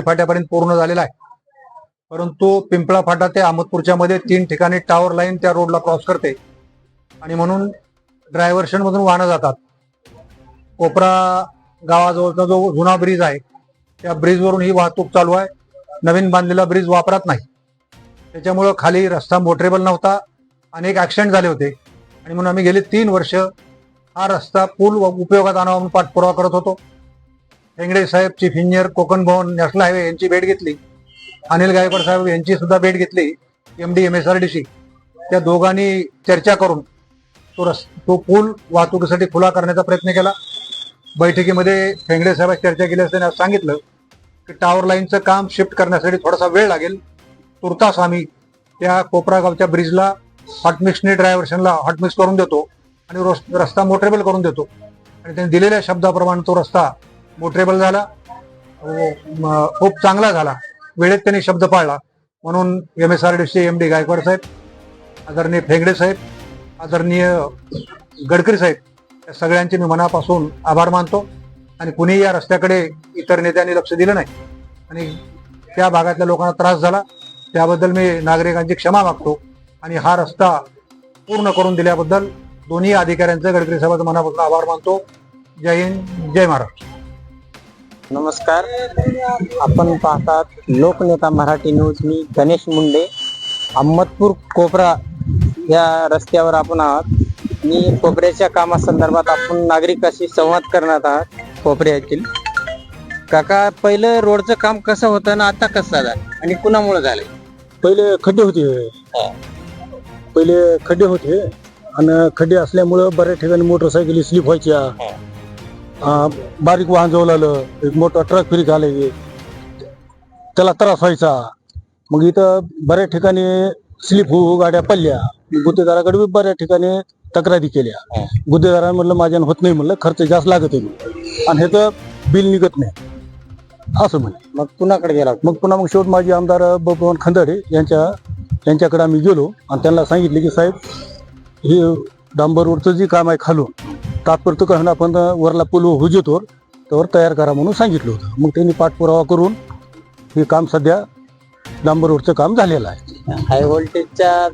फाट्यापर्यंत पूर्ण झालेला आहे. परंतु पिंपळा फाटा ते अहमदपूरच्या मध्ये तीन ठिकाणी टावर लाईन त्या रोडला क्रॉस करते. आणि म्हणून ड्रायव्हर्शन मधून वाहनं जातात. कोपरा गावाजवळचा जो जुना ब्रिज आहे त्या ब्रिजवरून ही वाहतूक चालू आहे. नवीन बांधलेला ब्रिज वापरात नाही. त्याच्यामुळं खाली रस्ता मोटरेबल नव्हता. अनेक ऍक्सिडेंट झाले होते. आणि म्हणून आम्ही गेले तीन वर्ष हा रस्ता पूल उपयोगात आणावा म्हणून पाठपुरावा करत होतो. हेंगडे साहेब chief engineer Konkan Bhavan national highway यांची भेट घेतली. अनिल गायकवाड साहेब यांची सुद्धा भेट घेतली M D M S R D C त्या दोघांनी चर्चा करून तो रस तो पूल वाहतुकीसाठी खुला करण्याचा प्रयत्न केला. बैठकीमध्ये फेंगडे साहेब चर्चा केली असताना सांगितलं की टावर लाईनचं काम शिफ्ट करण्यासाठी थोडासा वेळ लागेल. तुर्तास आम्ही त्या कोपरागावच्या ब्रिजला हॉटमिक्सने ड्रायव्हर्शनला हॉटमिक्स करून देतो आणि रोस- रस्ता मोटरेबल करून देतो. आणि त्यांनी दिलेल्या शब्दाप्रमाणे तो रस्ता मोटरेबल झाला. हो, खूप चांगला झाला. वेळेत त्यांनी शब्द पाळला. म्हणून M S R D C M D Gaikwad साहेब आदरणीय फेगडे साहेब आदरणीय गडकरी साहेब या सगळ्यांचे मी मनापासून आभार मानतो आणि कुणीही या रस्त्याकडे इतर नेत्यांनी लक्ष दिलं नाही आणि त्या भागातल्या लोकांना त्रास झाला. त्याबद्दल मी नागरिकांची क्षमा मागतो आणि हा रस्ता पूर्ण करून दिल्याबद्दल दोन्ही अधिकाऱ्यांचं गडकरी साहेबांचं मनापासून आभार मानतो. जय हिंद जय महाराष्ट्र. नमस्कार. आपण पाहतात लोकनेता मराठी न्यूज. मी गणेश मुंडे. अहमदपूर कोपरा या रस्त्यावर आपण आहात. मी कोपऱ्याच्या कामासंदर्भात आपण नागरिकाशी संवाद करणार आहात कोपऱ्यातील. काका पहिलं रोडचं काम कसं होतं ना आता कसं झालं? आणि कुणामुळे झालं पहिले खड्डे होते. पहिले खड्डे होते. आणि खड्डे असल्यामुळं बऱ्याच ठिकाणी मोटरसायकली स्लिप व्हायच्या. बारीक वाहन जवळ आलं एक मोठा ट्रक फिरी आले त्याला त्रास व्हायचा. मग इथं बऱ्याच ठिकाणी स्लिप होऊ गाड्या पडल्या. गुत्तेदाराकडे बी बऱ्याच ठिकाणी तक्रारी केल्या. गुत्तेदाराने म्हणलं माझ्यानं होत नाही म्हणलं खर्च जास्त लागत आहे आणि ह्याचं बिल निघत नाही. असं म्हणे. मग कुणाकडे गेला? मग पुन्हा मग शेवट माझे आमदार बबन खंदारे यांच्या यांच्याकडे आम्ही गेलो. आणि त्यांना सांगितले की साहेब हे डांबर रोडचं जे काम आहे खालून तात्पुरतं का होईना आपण वरला पूल हुजतोर त्यावर तयार करा म्हणून सांगितलं होतं. मग त्यांनी पाठपुरावा करून हे काम सध्या डांबर रोडचं काम झालेलं आहे. हाय व्होल्टेजच्या